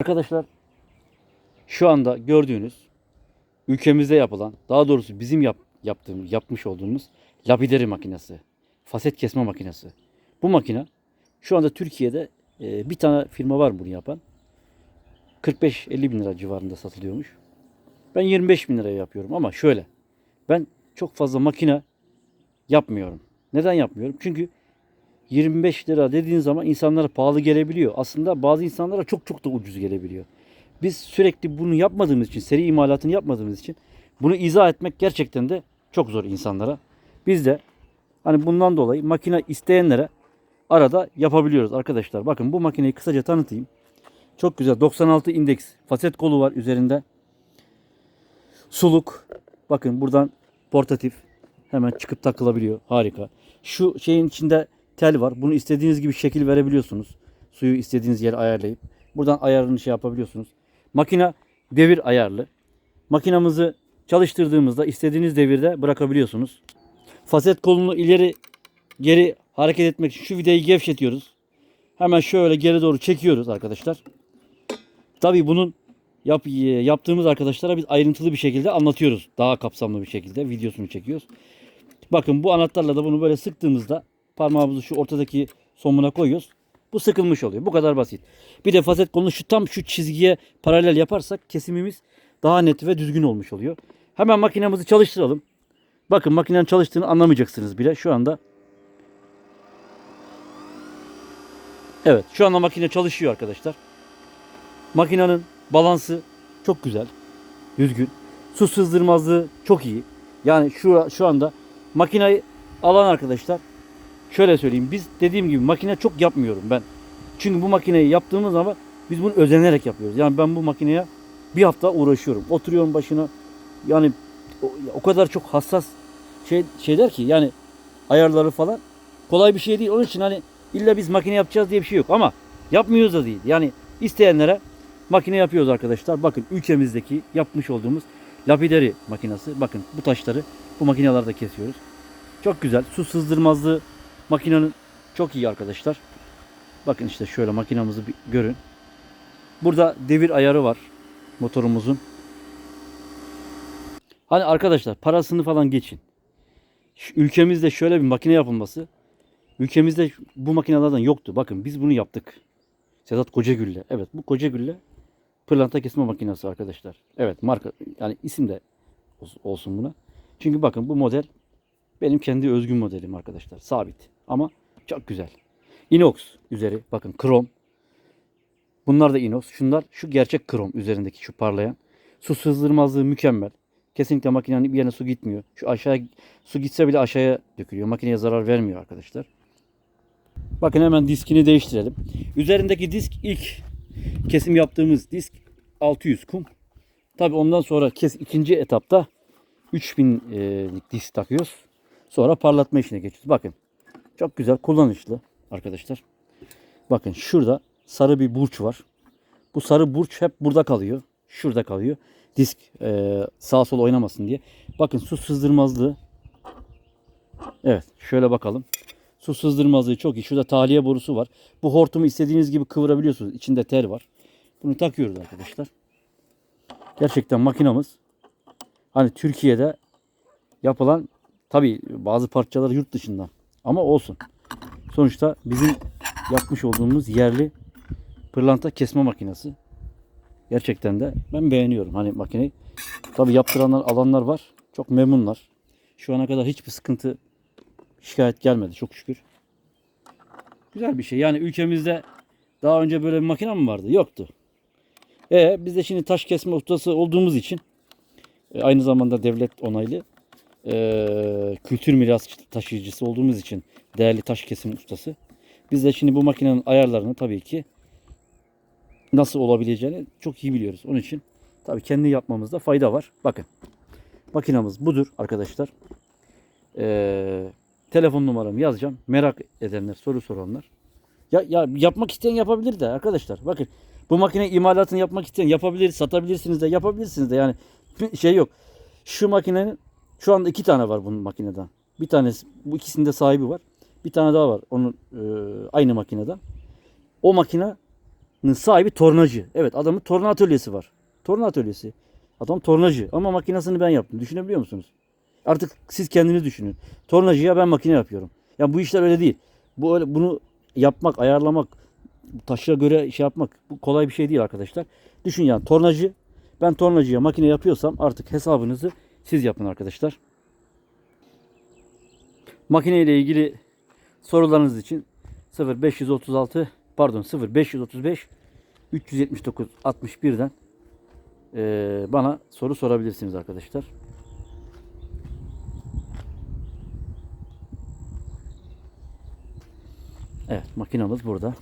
Arkadaşlar şu anda gördüğünüz ülkemizde yapılan daha doğrusu bizim yap, yaptığımız yapmış olduğumuz lapideri makinesi. Faset kesme makinesi. Bu makine şu anda Türkiye'de e, bir tane firma var bunu yapan. 45-50 bin lira civarında satılıyormuş. Ben 25 bin liraya yapıyorum ama şöyle. Ben çok fazla makine yapmıyorum. Neden yapmıyorum? Çünkü 25 lira dediğin zaman insanlara pahalı gelebiliyor. Aslında bazı insanlara çok çok da ucuz gelebiliyor. Biz sürekli bunu yapmadığımız için, seri imalatını yapmadığımız için bunu izah etmek gerçekten de çok zor insanlara. Biz de hani bundan dolayı makine isteyenlere arada yapabiliyoruz arkadaşlar. Bakın bu makineyi kısaca tanıtayım. Çok güzel 96 indeks faset kolu var üzerinde. Suluk. Bakın buradan portatif hemen çıkıp takılabiliyor. Harika. Şu şeyin içinde tel var. Bunu istediğiniz gibi şekil verebiliyorsunuz. Suyu istediğiniz yere ayarlayıp. Buradan ayarını şey yapabiliyorsunuz. Makine devir ayarlı. Makinamızı çalıştırdığımızda istediğiniz devirde bırakabiliyorsunuz. Faset kolunu ileri geri hareket etmek için şu vidayı gevşetiyoruz. Hemen şöyle geri doğru çekiyoruz arkadaşlar. Tabii bunun yap, yaptığımız arkadaşlara biz ayrıntılı bir şekilde anlatıyoruz. Daha kapsamlı bir şekilde videosunu çekiyoruz. Bakın bu anahtarla da bunu böyle sıktığımızda parmağımızı şu ortadaki somuna koyuyoruz. Bu sıkılmış oluyor. Bu kadar basit. Bir de faset kolunu şu tam şu çizgiye paralel yaparsak kesimimiz daha net ve düzgün olmuş oluyor. Hemen makinemizi çalıştıralım. Bakın makinenin çalıştığını anlamayacaksınız bile şu anda. Evet şu anda makine çalışıyor arkadaşlar. Makinenin balansı çok güzel. Düzgün. Su sızdırmazlığı çok iyi. Yani şu, şu anda makineyi alan arkadaşlar şöyle söyleyeyim. Biz dediğim gibi makine çok yapmıyorum ben. Çünkü bu makineyi yaptığımız zaman biz bunu özenerek yapıyoruz. Yani ben bu makineye bir hafta uğraşıyorum. Oturuyorum başına. Yani o, o kadar çok hassas şey şeyler ki yani ayarları falan kolay bir şey değil. Onun için hani illa biz makine yapacağız diye bir şey yok ama yapmıyoruz da değil. Yani isteyenlere makine yapıyoruz arkadaşlar. Bakın ülkemizdeki yapmış olduğumuz lapideri makinesi. Bakın bu taşları bu makinelerde kesiyoruz. Çok güzel. Su sızdırmazlığı makinenin çok iyi arkadaşlar. Bakın işte şöyle makinamızı bir görün. Burada devir ayarı var motorumuzun. Hani arkadaşlar parasını falan geçin. Ülkemizde şöyle bir makine yapılması ülkemizde bu makinelerden yoktu. Bakın biz bunu yaptık. Sedat Kocagül'le. Evet bu Kocagül'le pırlanta kesme makinesi arkadaşlar. Evet marka yani isim de olsun buna. Çünkü bakın bu model benim kendi özgün modelim arkadaşlar. Sabit ama çok güzel. Inox üzeri bakın krom. Bunlar da inox. Şunlar şu gerçek krom üzerindeki şu parlayan. Su sızdırmazlığı mükemmel. Kesinlikle makinenin bir yerine su gitmiyor. Şu aşağıya su gitse bile aşağıya dökülüyor. Makineye zarar vermiyor arkadaşlar. Bakın hemen diskini değiştirelim. Üzerindeki disk ilk kesim yaptığımız disk 600 kum. Tabi ondan sonra kes ikinci etapta 3000'lik disk takıyoruz. Sonra parlatma işine geçiyoruz. Bakın çok güzel kullanışlı arkadaşlar. Bakın şurada sarı bir burç var. Bu sarı burç hep burada kalıyor. Şurada kalıyor. Disk e, sağa sola oynamasın diye. Bakın su sızdırmazlığı. Evet şöyle bakalım. Su sızdırmazlığı çok iyi. Şurada tahliye borusu var. Bu hortumu istediğiniz gibi kıvırabiliyorsunuz. İçinde tel var. Bunu takıyoruz arkadaşlar. Gerçekten makinamız hani Türkiye'de yapılan tabi bazı parçalar yurt dışından ama olsun. Sonuçta bizim yapmış olduğumuz yerli pırlanta kesme makinesi. Gerçekten de ben beğeniyorum hani makineyi. Tabi yaptıranlar alanlar var. Çok memnunlar. Şu ana kadar hiçbir sıkıntı şikayet gelmedi çok şükür. Güzel bir şey. Yani ülkemizde daha önce böyle bir makine mi vardı? Yoktu. E biz de şimdi taş kesme ustası olduğumuz için e, aynı zamanda devlet onaylı e, kültür miras taşıyıcısı olduğumuz için değerli taş kesim ustası. Biz de şimdi bu makinenin ayarlarını tabii ki nasıl olabileceğini çok iyi biliyoruz. Onun için tabii kendi yapmamızda fayda var. Bakın makinamız budur arkadaşlar. Ee, telefon numaramı yazacağım. Merak edenler, soru soranlar. Ya, ya yapmak isteyen yapabilir de arkadaşlar. Bakın bu makine imalatını yapmak isteyen yapabilir, satabilirsiniz de yapabilirsiniz de yani şey yok. Şu makinenin şu anda iki tane var bunun makineden. Bir tanesi bu ikisinde sahibi var. Bir tane daha var onun e, aynı makineden. O makine sahibi tornacı. Evet adamın torna atölyesi var. Torna atölyesi. Adam tornacı ama makinesini ben yaptım. Düşünebiliyor musunuz? Artık siz kendiniz düşünün. Tornacıya ben makine yapıyorum. Ya bu işler öyle değil. Bu öyle bunu yapmak, ayarlamak, taşa göre şey yapmak bu kolay bir şey değil arkadaşlar. Düşün yani tornacı ben tornacıya makine yapıyorsam artık hesabınızı siz yapın arkadaşlar. Makine ile ilgili sorularınız için 0536 pardon 0535 379 61'den eee, bana soru sorabilirsiniz arkadaşlar. Evet makinamız burada.